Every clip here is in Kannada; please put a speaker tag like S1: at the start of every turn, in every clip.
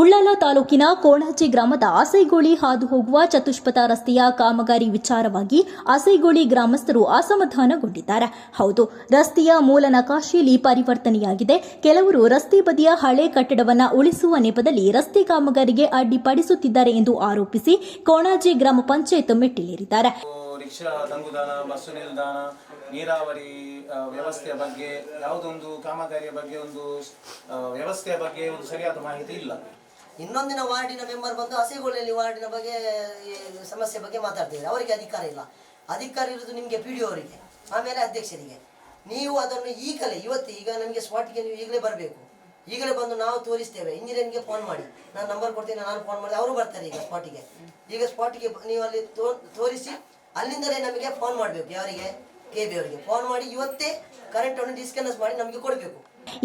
S1: ಉಳ್ಳಾಲ ತಾಲೂಕಿನ ಕೋಣಾಜಿ ಗ್ರಾಮದ ಆಸೈಗೋಳಿ ಹಾದು ಹೋಗುವ ಚತುಷ್ಪಥ ರಸ್ತೆಯ ಕಾಮಗಾರಿ ವಿಚಾರವಾಗಿ ಆಸೈಗೋಳಿ ಗ್ರಾಮಸ್ಥರು ಅಸಮಾಧಾನಗೊಂಡಿದ್ದಾರೆ. ಹೌದು, ರಸ್ತೆಯ ಮೂಲ ನಕಾಶೆಯಲ್ಲಿ ಪರಿವರ್ತನೆಯಾಗಿದೆ ಕೆಲವರು ರಸ್ತೆ ಬದಿಯ ಹಳೆ ಕಟ್ಟಡವನ್ನು ಉಳಿಸುವ ನೆಪದಲ್ಲಿ ರಸ್ತೆ ಕಾಮಗಾರಿಗೆ ಅಡ್ಡಿಪಡಿಸುತ್ತಿದ್ದಾರೆ ಎಂದು ಆರೋಪಿಸಿ ಕೋಣಾಜಿ ಗ್ರಾಮ ಪಂಚಾಯತ್ ಮೆಟ್ಟಿಲೇರಿದ್ದಾರೆ.
S2: ನೀರಾವರಿ ವ್ಯವಸ್ಥೆಯ ಬಗ್ಗೆ ಯಾವುದೊಂದು ಕಾಮಗಾರಿಯ ಬಗ್ಗೆ ಒಂದು ವ್ಯವಸ್ಥೆಯ ಬಗ್ಗೆ ಒಂದು ಸರಿಯಾದ ಮಾಹಿತಿ ಇಲ್ಲ.
S3: ಇನ್ನೊಂದಿನ ವಾರ್ಡಿನ ಮೆಂಬರ್ ಬಂದು ಹಸಿಗೊಳ್ಳೆಯಲ್ಲಿ ವಾರ್ಡಿನ ಬಗ್ಗೆ ಸಮಸ್ಯೆ ಬಗ್ಗೆ ಮಾತಾಡ್ತಿದ್ದಾರೆ. ಅವರಿಗೆ ಅಧಿಕಾರ ಇಲ್ಲ. ಅಧಿಕಾರ ಇರುವುದು ನಿಮಗೆ ಪಿ ಡಿ ಅವರಿಗೆ, ಆಮೇಲೆ ಅಧ್ಯಕ್ಷರಿಗೆ. ನೀವು ಅದನ್ನು ಈಗಲೇ, ಇವತ್ತು ಈಗ ನಮಗೆ ಸ್ಪಾಟಿಗೆ ನೀವು ಈಗಲೇ ಬರಬೇಕು. ಈಗಲೇ ಬಂದು ನಾವು ತೋರಿಸ್ತೇವೆ. ಇಂಜಿನಿಯರ್ಗೆ ಫೋನ್ ಮಾಡಿ. ನಾನು ನಂಬರ್ ಕೊಡ್ತೀನಿ, ನಾನು ಫೋನ್ ಮಾಡಿ ಅವರು ಬರ್ತಾರೆ ಈಗ ಸ್ಪಾಟಿಗೆ. ಈಗ ಸ್ಪಾಟಿಗೆ ನೀವು ಅಲ್ಲಿ ತೋರಿಸಿ, ಅಲ್ಲಿಂದಲೇ ನಮಗೆ ಫೋನ್ ಮಾಡಬೇಕು ಯಾರಿಗೆ? ಕೆ ಬಿ ಫೋನ್ ಮಾಡಿ ಇವತ್ತೇ ಕರೆಂಟನ್ನು ಡಿಸ್ಕನೆಕ್ಟ್ ಮಾಡಿ ನಮಗೆ ಕೊಡಬೇಕು.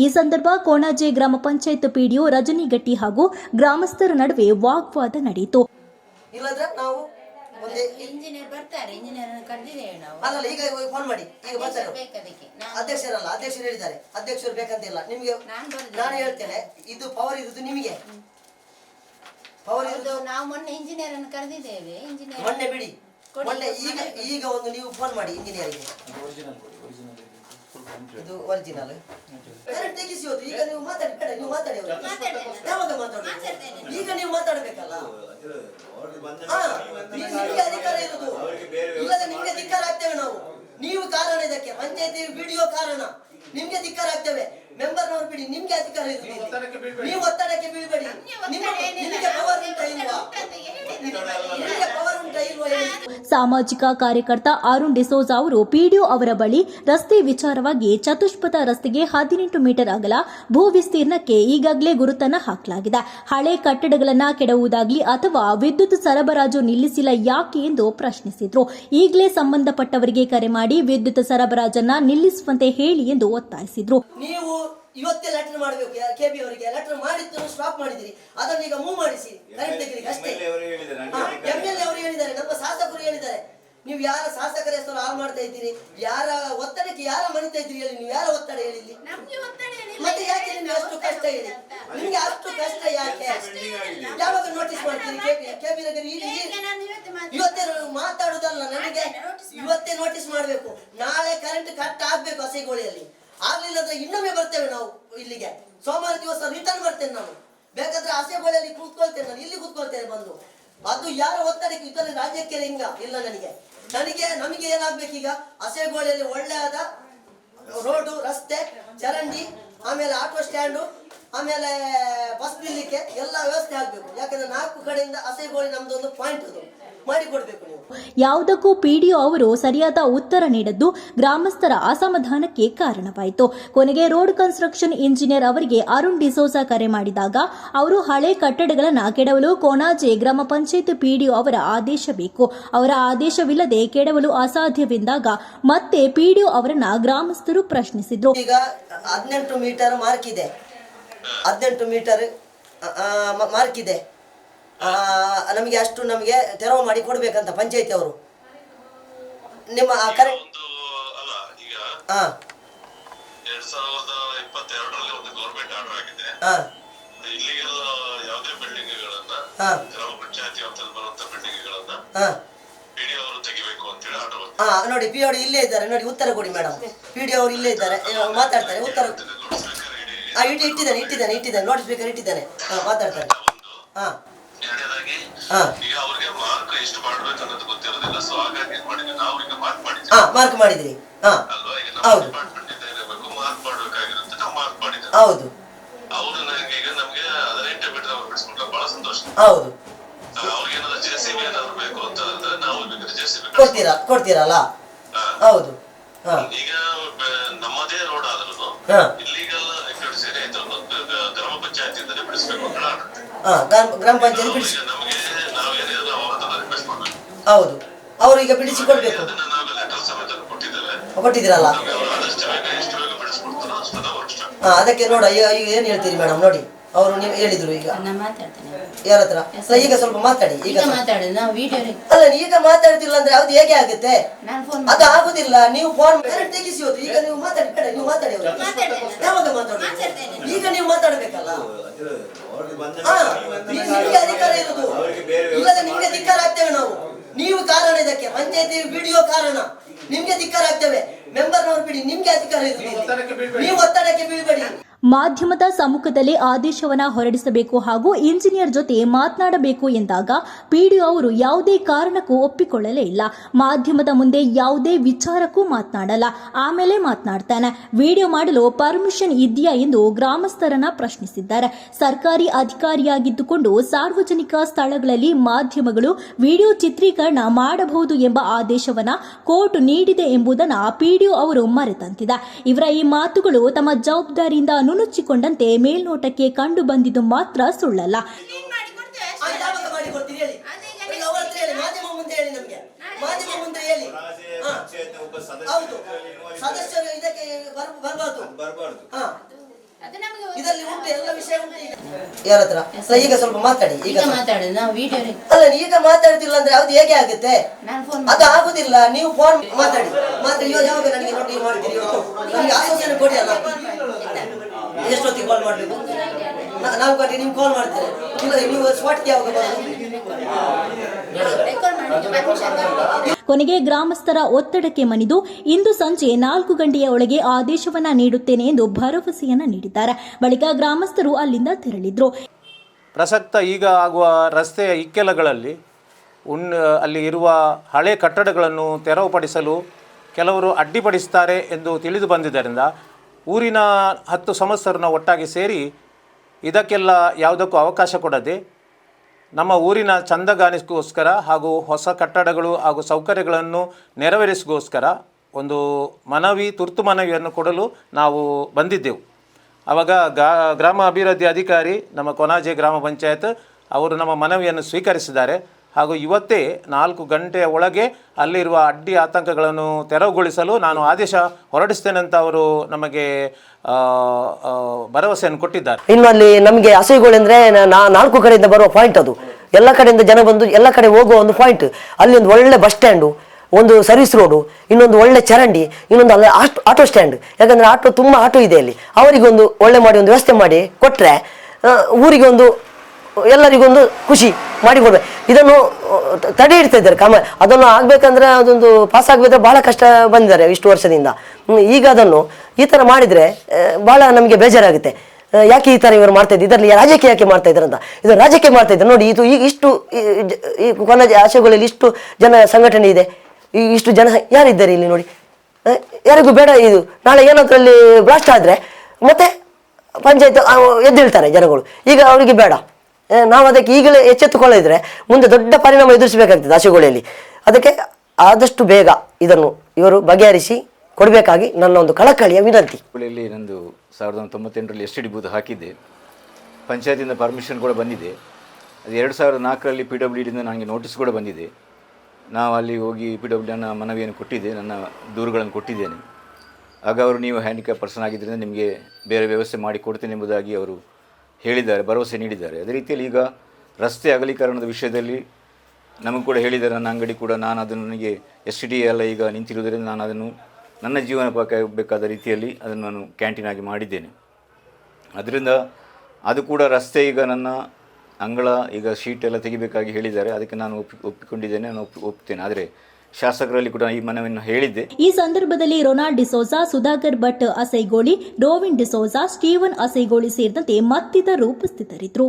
S1: ಈ ಸಂದರ್ಭ ಕೋಣಾಜೆ ಗ್ರಾಮ ಪಂಚಾಯತ್ ಪಿಡಿಒ ರಜನಿಗಟ್ಟಿ ಹಾಗೂ ಗ್ರಾಮಸ್ಥರ ನಡುವೆ ವಾಗ್ವಾದ ನಡೆಯಿತು.
S3: ಇಲ್ಲದ್ರೆ ನಾವು ಒಂದೇ
S4: ಇಂಜಿನಿಯರ್ ಬರ್ತಾರೆ ಇಂಜಿನಿಯರ್ ಕರೆದಿದ್ದೇವೆ ನಾವು.
S3: ಅಲ್ಲಲ್ಲ ಈಗ ಫೋನ್ ಮಾಡಿ ಈಗ ಬರ್ತಾರೆ.
S4: ನಾನು
S3: ಅಧ್ಯಕ್ಷರಲ್ಲ ಅಧ್ಯಕ್ಷರು ಹೇಳಿದ್ದಾರೆ. ಅಧ್ಯಕ್ಷರು ಬೇಕಂತಿಲ್ಲ. ನಿಮಗೆ
S4: ನಾನ್
S3: ಹೇಳ್ತೇನೆ ಇದು ಪವರ್ ಇರುವುದು ನಿಮಗೆ. ಪವರ್
S4: ಹೌದು
S3: ಇರುವುದು
S4: ನಾವು ಮೊನ್ನೆ ಇಂಜಿನಿಯರ್ ಅನ್ನು ಕರೆದಿದ್ದೇವೆ. ಇಂಜಿನಿಯರ್
S3: ಮೊನ್ನೆ ಬಿಡಿ. ಮೊನ್ನೆ ಈಗ ಈಗ ಒಂದು ನೀವು ಫೋನ್ ಮಾಡಿ ಇಂಜಿನಿಯರಿಗೆ ಇದು ಒರಿಜಿನಲ್ ಕರೆಂಟ್ ತೆಗಿಸಿ ಹೋದ್ರು ಈಗ ನೀವು ಮಾತಾಡಿ ಬೇಡ ನೀವು ಮಾತಾಡಿ ಅವ್ರು. ಯಾವಾಗ ಮಾತಾಡೋದು ಈಗ ನೀವು ಮಾತಾಡ್ಬೇಕಲ್ಲ? ಹಾ, ಈಗ ನಿಮಗೆ ಅಧಿಕಾರ ಇರುವುದು. ಇಲ್ಲದೆ ನಿಮ್ಗೆ ಧಿಕ್ಕಾರ ಆಗ್ತೇವೆ ನಾವು. ನೀವು ಕಾರಣ ಇದಕ್ಕೆ ಪಂಚಾಯತಿ ವಿಡಿಯೋ ಕಾರಣ. ನಿಮ್ಗೆ ಧಿಕ್ಕಾರ ಆಗ್ತೇವೆ. ಮೆಂಬರ್ನವ್ರು ಬಿಡಿ ನಿಮ್ಗೆ ಅಧಿಕಾರ ಇರುವುದು. ನೀವು ಒತ್ತಡಕ್ಕೆ ಬೀಳ್ಬೇಡಿ. ನಿಮ್ಮ ನಿಮಗೆ ಪವರ್ ಉಂಟಾ ಇಲ್ವಾ?
S1: ಸಾಮಾಜಿಕ ಕಾರ್ಯಕರ್ತ ಅರುಣ್ ಡಿಸೋಜ ಅವರು ಪಿಡಿಒ ಅವರ ಬಳಿ ರಸ್ತೆ ವಿಚಾರವಾಗಿ ಚತುಷ್ಪಥ ರಸ್ತೆಗೆ ಹದಿನೆಂಟು ಮೀಟರ್ ಅಗಲ ಭೂ ವಿಸ್ತೀರ್ಣಕ್ಕೆ ಈಗಾಗಲೇ ಗುರುತನ್ನು ಹಾಕಲಾಗಿದೆ. ಹಳೆ ಕಟ್ಟಡಗಳನ್ನ ಕೆಡವುವುದಾಗಲಿ ಅಥವಾ ವಿದ್ಯುತ್ ಸರಬರಾಜು ನಿಲ್ಲಿಸಿಲ್ಲ ಯಾಕೆ ಎಂದು ಪ್ರಶ್ನಿಸಿದ್ರು. ಈಗಲೇ ಸಂಬಂಧಪಟ್ಟವರಿಗೆ ಕರೆ ಮಾಡಿ ವಿದ್ಯುತ್ ಸರಬರಾಜನ್ನ ನಿಲ್ಲಿಸುವಂತೆ ಹೇಳಿ ಎಂದು ಒತ್ತಾಯಿಸಿದ್ರು.
S3: ನೀವು ಇವತ್ತೇ ಲೆಟರ್ ಮಾಡಬೇಕು ಕೆಬಿ ಅವರಿಗೆ. ಲೆಟರ್ ಮಾಡಿದ್ದು ಸ್ಟಾಪ್ ಮಾಡಿದಿರಿ ಅದನ್ನ ಈಗ ಮೂವ್ ಮಾಡಿಸಿ. ಕರೆಂಟ್ ತೆಗೆದಿರಿ ಅಷ್ಟೇ ಎಂ ಎಲ್ ಎ ಅವರು ಹೇಳಿದ್ದಾರೆ ನಮ್ಮ ಶಾಸಕರು ಹೇಳಿದ್ದಾರೆ. ನೀವು ಯಾರ ಶಾಸಕರ ಹೆಸರು ಹಾಳು ಮಾಡ್ತಾ ಇದ್ದೀರಿ? ಯಾರ ಒತ್ತಡಕ್ಕೆ ಯಾರ ಮಣಿತಾ ಇದ್ದೀರಿ ಹೇಳಿ? ನೀವು ಯಾರ ಒತ್ತಡ ಹೇಳಿ ಇಲ್ಲಿ?
S4: ಒತ್ತಡ ಏನಿಲ್ಲ.
S3: ಮತ್ತೆ ಯಾಕೆ ನಿಮ್ಗೆ ಅಷ್ಟು ಕಷ್ಟ ಇದೆ ನಿಮ್ಗೆ ಅಷ್ಟು ಕಷ್ಟ ಯಾಕೆ? ಯಾವಾಗ ನೋಟಿಸ್ ಮಾಡ್ತೀರಿ? ಕೆಪಿ ನಗರ್
S4: ಇವತ್ತು
S3: ಮಾತಾಡುದಲ್ಲ ನನಗೆ? ಇವತ್ತೇ ನೋಟಿಸ್ ಮಾಡ್ಬೇಕು. ನಾಳೆ ಕರೆಂಟ್ ಕಟ್ ಆಗ್ಬೇಕು ಹಸಿಗೋಳಿಯಲ್ಲಿ ಆಗ್ಲಿಲ್ಲ ಅಂದ್ರೆ ಇನ್ನೊಮ್ಮೆ ಬರ್ತೇವೆ ನಾವು ಇಲ್ಲಿಗೆ. ಸೋಮವಾರ ದಿವಸ ರಿಟರ್ನ್ ಬರ್ತೇನೆ ನಾನು. ಬೇಕಾದ್ರೆ ಹಸೆಗೋಳಿಯಲ್ಲಿ ಕೂತ್ಕೊಳ್ತೇನೆ ನಾನು. ಇಲ್ಲಿ ಕೂತ್ಕೊಳ್ತೇನೆ ಬಂದು. ಅದು ಯಾರ ಒತ್ತಡಕ್ಕೆ ಇದರಲ್ಲಿ ರಾಜ್ಯಕ್ಕೆ ಹಿಂಗ ಇಲ್ಲ ನನಗೆ. ನನಗೆ, ನಮಗೆ ಏನಾಗ್ಬೇಕೀಗ? ಹಸೆಗೋಳಿಯಲ್ಲಿ ಒಳ್ಳೆಯದ ರೋಡು, ರಸ್ತೆ, ಚರಂಡಿ, ಆಮೇಲೆ ಆಟೋ ಸ್ಟ್ಯಾಂಡು, ಆಮೇಲೆ ಬಸ್ ನಿಲ್ಲಿಕ್ಕೆ ಎಲ್ಲ ವ್ಯವಸ್ಥೆ ಆಗಬೇಕು. ಯಾಕಂದ್ರೆ ನಾಲ್ಕು ಕಡೆಯಿಂದ ಹಸೆಗೋಳಿ ನಮ್ದು ಒಂದು ಪಾಯಿಂಟ್ ಅದು.
S1: ಯಾವುದಕ್ಕೂ ಪಿಡಿಒ ಅವರು ಸರಿಯಾದ ಉತ್ತರ ನೀಡದ್ದು ಗ್ರಾಮಸ್ಥರ ಅಸಮಾಧಾನಕ್ಕೆ ಕಾರಣವಾಯಿತು. ಕೊನೆಗೆ ರೋಡ್ ಕನ್ಸ್ಟ್ರಕ್ಷನ್ ಇಂಜಿನಿಯರ್ ಅವರಿಗೆ ಅರುಣ್ ಡಿಸೋಜಾ ಕರೆ ಮಾಡಿದಾಗ ಅವರು ಹಳೆ ಕಟ್ಟಡಗಳನ್ನು ಕೆಡವಲು ಕೋನಾಜೆ ಗ್ರಾಮ ಪಂಚಾಯತ್ ಪಿಡಿಒ ಅವರ ಆದೇಶ ಬೇಕು. ಅವರ ಆದೇಶವಿಲ್ಲದೆ ಕೆಡವಲು ಅಸಾಧ್ಯವೆಂದಾಗ ಮತ್ತೆ ಪಿಡಿಒ ಅವರನ್ನ ಗ್ರಾಮಸ್ಥರು ಪ್ರಶ್ನಿಸಿದ್ರು.
S3: ಈಗ ಹದಿನೆಂಟು ಮೀಟರ್ ಮಾರ್ಕ್ ಇದೆ ಹದಿನೆಂಟು ಮೀಟರ್ ಮಾರ್ಕ್ ಇದೆ ನಮಗೆ ಅಷ್ಟು ನಮಗೆ ತೆರವು ಮಾಡಿ ಕೊಡ್ಬೇಕಂತ ಪಂಚಾಯತಿ ಅವರು. ನಿಮ್ಮ
S5: ಆ ಕರೆ
S3: ಹಾ
S5: ಎರಡ್ ಸಾವಿರದ ಇಪ್ಪತ್ತೆರಡರಲ್ಲಿ ಒಂದು ಗೌರ್ಮೆಂಟ್ ಆರ್ಡರ್ ಆಗಿದೆ.
S3: ಹಾ
S5: ಇಲ್ಲಿಗೆಲ್ಲ ಯಾವುದೇ ಬಿಲ್ಡಿಂಗ್ ಗಳನ್ನ
S3: ಹಾ
S5: ಗ್ರಾಮ ಪಂಚಾಯತಿ ವ್ಯಾಪ್ತಿಯಲ್ಲಿ ಬರುವಂತ ಬಿಲ್ಡಿಂಗ್ ಗಳನ್ನ
S3: ಹಾ
S5: ಬಿಡಿ ಅವರು ತೆಗಿಬೇಕು ಅಂತೇಳಿ ಆರ್ಡರ್
S3: ಹಾ ನೋಡಿ ಪಿ ಅವರು ಇಲ್ಲೇ ಇದ್ದಾರೆ. ನೋಡಿ ಉತ್ತರ ಕೊಡಿ ಮೇಡಮ್ ಪಿ ಡಿ ಅವರು ಇಲ್ಲೇ ಇದ್ದಾರೆ. ಮಾತಾಡ್ತಾರೆ. ಉತ್ತರ ಹಾ ಇಟ್ಟು ಇಟ್ಟಿದ್ದಾನೆ ಇಟ್ಟಿದ್ದಾನೆ ಇಟ್ಟಿದ್ದಾನೆ. ನೋಟ್ ಸ್ಪೀಕರ್ ಇಟ್ಟಿದ್ದಾನೆ. ಹಾ ಮಾತಾಡ್ತಾರೆ. ಹಾ
S5: ಈಗ ಅವ್ರಿಗೆ ಮಾರ್ಕ್ ಎಷ್ಟು ಮಾಡ್ಬೇಕು ಅನ್ನೋದು ಗೊತ್ತಿರೋದಿಲ್ಲ ಸೊ ಹಾಗಾಗಿ ಏನ್ ಮಾಡಿದ್ವಿ ನಾವು ಈಗ ಮಾರ್ಕ್ ಮಾಡಿದ್ವಿ
S3: ಹಾ ಮಾರ್ಕ್ ಮಾಡಿದ್ರಿ. ಹಾ.
S5: ಅಲ್ವಾ? ಈಗ
S3: ಹೌದು.
S5: ಡಿಪಾರ್ಟ್ಮೆಂಟ್ ಇಂದ ಇರಬೇಕು ಮಾರ್ಕ್ ಮಾಡ್ಬೇಕಾಗಿರುತ್ತೆ ನಾವು ಮಾರ್ಕ್
S3: ಹೌದು.
S5: ಅವರು ನನಗೆ ಈಗ ನಮ್ಗೆ ಹದಿನೆಂಟು ಮೀಟರ್ ಅವ್ರು ಬಿಡಿಸ್ಕೊಂಡ್ರೆ ಬಹಳ ಸಂತೋಷ.
S3: ಹೌದು.
S5: ಜೆ ಸಿ ಬಿ ಏನಾದ್ರು ಬೇಕು ಅಂತ ಅಂದ್ರೆ ನಾವು ಬೇಕಾದ್ರೆ ಜೆ ಸಿ ಬಿ
S3: ಕೊಡ್ತೀರಾ? ಕೊಡ್ತೀರಲ್ಲ? ಹೌದು.
S5: ಈಗ ನಮ್ಮದೇ ರೋಡ್ ಆದ್ರೂ ಇದ್ರು ಗ್ರಾಮ ಬಿಡಿಸ್ಬೇಕು ಅಂತ
S3: ಗ್ರಾಮ ಗ್ರಾಮ ಪಂಚಾಯತ್ ಬಿಡಿಸಿ ಬಿಡಿಸ್ಕೊಡ್ತಾರೋ ಅವರು ಈಗ
S5: ಬಿಡಿಸಿಕೊಳ್ಬೇಕು.
S3: ಕೊಟ್ಟಿದ್ದೀರಲ್ಲ? ಹಾ ಅದಕ್ಕೆ ನೋಡ ಈಗ ಈಗ ಏನು ಹೇಳ್ತೀರಿ ಮೇಡಮ್ ನೋಡಿ ಅವರು ನೀವು ಹೇಳಿದ್ರು ಈಗ.
S4: ನಾನು ಮಾತಾಡ್ತೇನೆ.
S3: ಯಾರ ಹತ್ರ? ಅಲ್ಲ, ಈಗ ಸ್ವಲ್ಪ ಮಾತಾಡಿ ಈಗ ಅಲ್ಲ ಈಗ ಮಾತಾಡ್ತಿಲ್ಲ ಅಂದ್ರೆ ಅದು ಹೇಗೆ ಆಗುತ್ತೆ? ಅದು ಆಗುದಿಲ್ಲ. ನೀವು ಫೋನ್ ತೆಗಿಸಿ ಹೋದ್ರು ಈಗ ನೀವು ಮಾತಾಡಿ ಬೇಡ ನೀವು ಮಾತಾಡಿ. ಯಾವಾಗ ಮಾತಾಡಬೇಕು? ಈಗ ನೀವು ಮಾತಾಡ್ಬೇಕಲ್ಲ? ನಿಮ್ಗೆ ಅಧಿಕಾರ ಇರುದು ಇಲ್ಲದೆ ನಿಮ್ಗೆ ಅಧಿಕಾರ ಆಗ್ತೇವೆ ನಾವು. ನೀವು ಕಾರಣ ಇದಕ್ಕೆ ಪಂಚಾಯತಿ ವಿಡಿಯೋ ಕಾರಣ. ನಿಮ್ಗೆ ಧಿಕ್ಕಾರ ಆಗ್ತೇವೆ. ಮೆಂಬರ್ನವ್ರು ಬಿಡಿ ನಿಮ್ಗೆ ಅಧಿಕಾರ ಇದೆ ನೀವು ಬೀಳ್ಬೇಡಿ.
S1: ಮಾಧ್ಯಮದ ಸಮ್ಮುಖದಲ್ಲಿ ಆದೇಶವನ್ನ ಹೊರಡಿಸಬೇಕು ಹಾಗೂ ಇಂಜಿನಿಯರ್ ಜೊತೆ ಮಾತನಾಡಬೇಕು ಎಂದಾಗ ಪಿಡಿಒ ಅವರು ಯಾವುದೇ ಕಾರಣಕ್ಕೂ ಒಪ್ಪಿಕೊಳ್ಳಲೇ ಇಲ್ಲ. ಮಾಧ್ಯಮದ ಮುಂದೆ ಯಾವುದೇ ವಿಚಾರಕ್ಕೂ ಮಾತನಾಡಲ್ಲ. ಆಮೇಲೆ ಮಾತನಾಡ್ತಾನೆ. ವಿಡಿಯೋ ಮಾಡಲು ಪರ್ಮಿಷನ್ ಇದೆಯಾ ಎಂದು ಗ್ರಾಮಸ್ಥರನ್ನ ಪ್ರಶ್ನಿಸಿದ್ದಾರೆ. ಸರ್ಕಾರಿ ಅಧಿಕಾರಿಯಾಗಿದ್ದುಕೊಂಡು ಸಾರ್ವಜನಿಕ ಸ್ಥಳಗಳಲ್ಲಿ ಮಾಧ್ಯಮಗಳು ವಿಡಿಯೋ ಚಿತ್ರೀಕರಣ ಮಾಡಬಹುದು ಎಂಬ ಆದೇಶವನ್ನ ಕೋರ್ಟ್ ನೀಡಿದೆ ಎಂಬುದನ್ನ ಪಿಡಿಒ ಅವರು ಮರೆತಂತಿದೆ. ಇವರ ಈ ಮಾತುಗಳು ತಮ್ಮ ಜವಾಬ್ದಾರಿಯಿಂದ ನುಣುಚ್ಚಿಕೊಂಡಂತೆ ಮೇಲ್ನೋಟಕ್ಕೆ ಕಂಡು ಬಂದಿದ್ದು ಮಾತ್ರ ಸುಳ್ಳಲ್ಲ.
S3: ಸದಸ್ಯರು ಇದಕ್ಕೆ ಬರಬಾರ್ದು. ಇದರಲ್ಲಿ ಉಂಟು ಎಲ್ಲ ವಿಷಯ ಉಂಟು ಈಗ. ಯಾರ ಹತ್ರ? ಅಲ್ಲ, ಈಗ ಸ್ವಲ್ಪ ಮಾತಾಡಿ ಈಗ
S4: ಈಗ
S3: ಸ್ವಲ್ಪ.
S4: ಮಾತಾಡೋದು ನಾವು ವಿಡಿಯೋ
S3: ಅಲ್ಲ ಈಗ ಮಾತಾಡ್ತಿಲ್ಲ ಅಂದ್ರೆ ಅದು ಹೇಗೆ ಆಗುತ್ತೆ?
S4: ನಾನು ಫೋನ್
S3: ಅದು ಆಗುದಿಲ್ಲ ನೀವು ಫೋನ್ ಮಾತಾಡಿ. ಮಾತಾಡಿ ಇವಾಗ ಯಾವಾಗ ನನಗೆ ನೋಡಿ ಮಾಡ್ತೀರಿ ಇವತ್ತು? ಆಶ್ವಾಸನೆ ಕೊಡಿ ಅಲ್ಲ. ಎಷ್ಟೊತ್ತಿಗೆ ಕಾಲ್ ಮಾಡ್ಬೇಕು? ನಾ- ನಾವು ಕೊಟ್ಟು ನಿಮ್ಗೆ ಕಾಲ್ ಮಾಡ್ತೇನೆ ಇಲ್ಲ ನೀವು ಸ್ಪಾಟ್ಗೆ ಯಾವಾಗ ಬರೋದು?
S4: ರೆಕಾರ್ಡ್.
S1: ಕೊನೆಗೆ ಗ್ರಾಮಸ್ಥರ ಒತ್ತಡಕ್ಕೆ ಮಣಿದು ಇಂದು ಸಂಜೆ ನಾಲ್ಕು ಗಂಟೆಯ ಒಳಗೆ ಆದೇಶವನ್ನ ನೀಡುತ್ತೇನೆ ಎಂದು ಭರವಸೆಯನ್ನ ನೀಡಿದ್ದಾರೆ. ಬಳಿಕ ಗ್ರಾಮಸ್ಥರು ಅಲ್ಲಿಂದ ತೆರಳಿದ್ರು.
S2: ಪ್ರಸಕ್ತ ಈಗ ಆಗುವ ರಸ್ತೆಯ ಇಕ್ಕೆಲಗಳಲ್ಲಿ ಉನ್, ಅಲ್ಲಿ ಇರುವ ಹಳೆ ಕಟ್ಟಡಗಳನ್ನು ತೆರವುಪಡಿಸಲು ಕೆಲವರು ಅಡ್ಡಿಪಡಿಸುತ್ತಾರೆ ಎಂದು ತಿಳಿದು ಬಂದಿದ್ದರಿಂದ ಊರಿನ ಹತ್ತು ಸಮಸ್ಯರನ್ನು ಒಟ್ಟಾಗಿ ಸೇರಿ ಇದಕ್ಕೆಲ್ಲ ಯಾವುದಕ್ಕೂ ಅವಕಾಶ ಕೊಡದೆ ನಮ್ಮ ಊರಿನ ಚಂದಗಾನಿಸ್ಗೋಸ್ಕರ ಹಾಗೂ ಹೊಸ ಕಟ್ಟಡಗಳು ಹಾಗೂ ಸೌಕರ್ಯಗಳನ್ನು ನೆರವೇರಿಸಿಗೋಸ್ಕರ ಒಂದು ಮನವಿ, ತುರ್ತು ಮನವಿಯನ್ನು ಕೊಡಲು ನಾವು ಬಂದಿದ್ದೆವು. ಆವಾಗ ಗ್ರಾಮ ಅಭಿವೃದ್ಧಿ ಅಧಿಕಾರಿ ನಮ್ಮ ಕೊನಾಜೆ ಗ್ರಾಮ ಪಂಚಾಯತ್ ಅವರು ನಮ್ಮ ಮನವಿಯನ್ನು ಸ್ವೀಕರಿಸಿದ್ದಾರೆ. ಹಾಗೂ ಇವತ್ತೇ ನಾಲ್ಕು ಗಂಟೆಯ ಒಳಗೆ ಅಲ್ಲಿರುವ ಅಡ್ಡಿ ಆತಂಕಗಳನ್ನು ತೆರವುಗೊಳಿಸಲು ನಾನು ಆದೇಶ ಹೊರಡಿಸ್ತೇನೆ ಅಂತ ಅವರು ನಮಗೆ ಭರವಸೆಯನ್ನು ಕೊಟ್ಟಿದ್ದಾರೆ.
S6: ಇನ್ನು ಅಲ್ಲಿ ನಮಗೆ ನಾ- ನಾಲ್ಕು ಕಡೆಯಿಂದ ಬರುವ ಪಾಯಿಂಟ್ ಅದು. ಎಲ್ಲ ಕಡೆಯಿಂದ ಜನ ಬಂದು ಎಲ್ಲ ಕಡೆ ಹೋಗುವ ಒಂದು ಪಾಯಿಂಟ್ ಅಲ್ಲಿ ಒಂದು ಒಳ್ಳೆ ಬಸ್ ಸ್ಟ್ಯಾಂಡು ಒಂದು ಸರ್ವಿಸ್ ರೋಡು ಇನ್ನೊಂದು ಒಳ್ಳೆ ಚರಂಡಿ, ಇನ್ನೊಂದು ಅಲ್ಲಿ ಆಟೋ ಸ್ಟ್ಯಾಂಡ್ ಯಾಕಂದ್ರೆ ಆಟೋ ತುಂಬಾ ಆಟೋ ಇದೆ ಅಲ್ಲಿ. ಅವರಿಗೊಂದು ಒಳ್ಳೆ ಮಾಡಿ, ಒಂದು ವ್ಯವಸ್ಥೆ ಮಾಡಿ ಕೊಟ್ಟರೆ ಊರಿಗೆ ಒಂದು ಎಲ್ಲರಿಗೊಂದು ಖುಷಿ ಮಾಡಿಕೊಡ್ಬೇಕು ಇದನ್ನು ತಡೆ ಇಡ್ತಾ ಇದ್ದಾರೆ ಕಮ, ಅದನ್ನು ಆಗ್ಬೇಕಂದ್ರೆ ಅದೊಂದು ಪಾಸ್ ಆಗ್ಬೇಕಾದ್ರೆ ಬಹಳ ಕಷ್ಟ ಬಂದಿದ್ದಾರೆ ಇಷ್ಟು ವರ್ಷದಿಂದ. ಈಗ ಅದನ್ನು ಈ ತರ ಮಾಡಿದ್ರೆ ಭಾಳ ನಮಗೆ ಬೇಜಾರಾಗುತ್ತೆ. ಯಾಕೆ ಈ ತರ ಇವರು ಮಾಡ್ತಾ ಇದ್ದಾರೆ? ಇದರಲ್ಲಿ ರಾಜಕೀಯ ಯಾಕೆ ಮಾಡ್ತಾ ಇದ್ದಾರೆ ಅಂತ. ಇದು ರಾಜಕೀಯ ಮಾಡ್ತಾ ಇದ್ದಾರೆ. ನೋಡಿ, ಇದು ಈಗ ಇಷ್ಟು, ಈ- ಕೊನೆ ಆಶೆಗಳಲ್ಲಿ ಇಷ್ಟು ಜನ ಸಂಘಟನೆ ಇದೆ. ಈ, ಇಷ್ಟು ಜನ ಯಾರಿದ್ದಾರೆ ಇಲ್ಲಿ ನೋಡಿ? ಯಾರಿಗೂ ಬೇಡ ಇದು. ನಾಳೆ ಏನಾದ್ರಲ್ಲಿ ಬ್ಲಾಸ್ಟ್ ಆದ್ರೆ ಮತ್ತೆ ಪಂಚಾಯತ್ ಎದ್ದೇಳ್ತಾರೆ ಜನಗಳು. ಈಗ ಅವರಿಗೆ ಬೇಡ. ನಾವು ಅದಕ್ಕೆ ಈಗಲೇ ಎಚ್ಚೆತ್ತುಕೊಳ್ಳದಿದ್ರೆ ಮುಂದೆ ದೊಡ್ಡ ಪರಿಣಾಮ ಎದುರಿಸಬೇಕಾಗ್ತದೆ ಹಸುಗಳಲ್ಲಿ ಅದಕ್ಕೆ ಆದಷ್ಟು ಬೇಗ ಇದನ್ನು ಇವರು ಬಗೆಹರಿಸಿ ಕೊಡಬೇಕಾಗಿ ನನ್ನ ಒಂದು ಕಳಕಳಿಯ ವಿನಂತಿ.
S7: ಹುಳಿಯಲ್ಲಿ ನಂದು ಸಾವಿರದ ಒಂಬೈನೂರ ತೊಂಬತ್ತೆಂಟರಲ್ಲಿ ಎಸ್ ಡಿ ಬೂತ್ ಹಾಕಿದ್ದೆ. ಪಂಚಾಯತಿಂದ ಪರ್ಮಿಷನ್ ಕೂಡ ಬಂದಿದೆ. ಅದು ಎರಡು ಸಾವಿರದ ನಾಲ್ಕರಲ್ಲಿ ಪಿ ಡಬ್ಲ್ಯೂ ಡಿಯಿಂದ ನನಗೆ ನೋಟಿಸ್ ಕೂಡ ಬಂದಿದೆ. ನಾವು ಅಲ್ಲಿ ಹೋಗಿ ಪಿ ಡಬ್ಲ್ಯೂ ನನ್ನ ಮನವಿಯನ್ನು ಕೊಟ್ಟಿದ್ದೆ, ನನ್ನ ದೂರುಗಳನ್ನು ಕೊಟ್ಟಿದ್ದೇನೆ. ಆಗ ಅವರು ನೀವು ಹ್ಯಾಂಡಿಕ್ಯಾಪ್ ಪರ್ಸನ್ ಆಗಿದ್ದರಿಂದ ನಿಮಗೆ ಬೇರೆ ವ್ಯವಸ್ಥೆ ಮಾಡಿ ಕೊಡ್ತೇನೆ ಎಂಬುದಾಗಿ ಅವರು ಹೇಳಿದ್ದಾರೆ, ಭರವಸೆ ನೀಡಿದ್ದಾರೆ. ಅದೇ ರೀತಿಯಲ್ಲಿ ಈಗ ರಸ್ತೆ ಅಗಲೀಕರಣದ ವಿಷಯದಲ್ಲಿ ನಮಗೆ ಕೂಡ ಹೇಳಿದ್ದಾರೆ, ನನ್ನ ಅಂಗಡಿ ಕೂಡ ನಾನು ಅದನ್ನು ನನಗೆ ಎಸ್ ಡಿ ಎಲ್ಲ ಈಗ ನಿಂತಿರುವುದರಿಂದ ನಾನು ಅದನ್ನು ನನ್ನ ಜೀವನೋಪಾಯಕ್ಕೆ ಬೇಕಾದ ರೀತಿಯಲ್ಲಿ ಅದನ್ನು ನಾನು ಕ್ಯಾಂಟೀನ್ ಆಗಿ ಮಾಡಿದ್ದೇನೆ. ಅದರಿಂದ ಅದು ಕೂಡ ರಸ್ತೆ ಈಗ ನನ್ನ ಅಂಗಳ ಈಗ ಶೀಟ್ ಎಲ್ಲ ತೆಗಿಬೇಕಾಗಿ ಹೇಳಿದ್ದಾರೆ. ಅದಕ್ಕೆ ನಾನು ಒಪ್ಪಿ ಒಪ್ಪಿಕೊಂಡಿದ್ದೇನೆ, ನಾನು ಒಪ್ಪಿ ಒಪ್ತೇನೆ ಆದರೆ ಶಾಸಕರಲ್ಲಿ ಕೂಡ ಈ ಮನವಿಯನ್ನು ಹೇಳಿದ್ದೆ.
S1: ಈ ಸಂದರ್ಭದಲ್ಲಿ ರೊನಾಲ್ಡ್ ಡಿಸೋಜಾ ಸುಧಾಕರ್ ಭಟ್ ಅಸೈಗೋಳಿ ಡೋವಿನ್ ಡಿಸೋಜಾ ಸ್ಟೀವನ್ ಅಸೈಗೋಳಿ ಸೇರಿದಂತೆ ಮತ್ತಿತರರು ಉಪಸ್ಥಿತರಿದ್ದರು.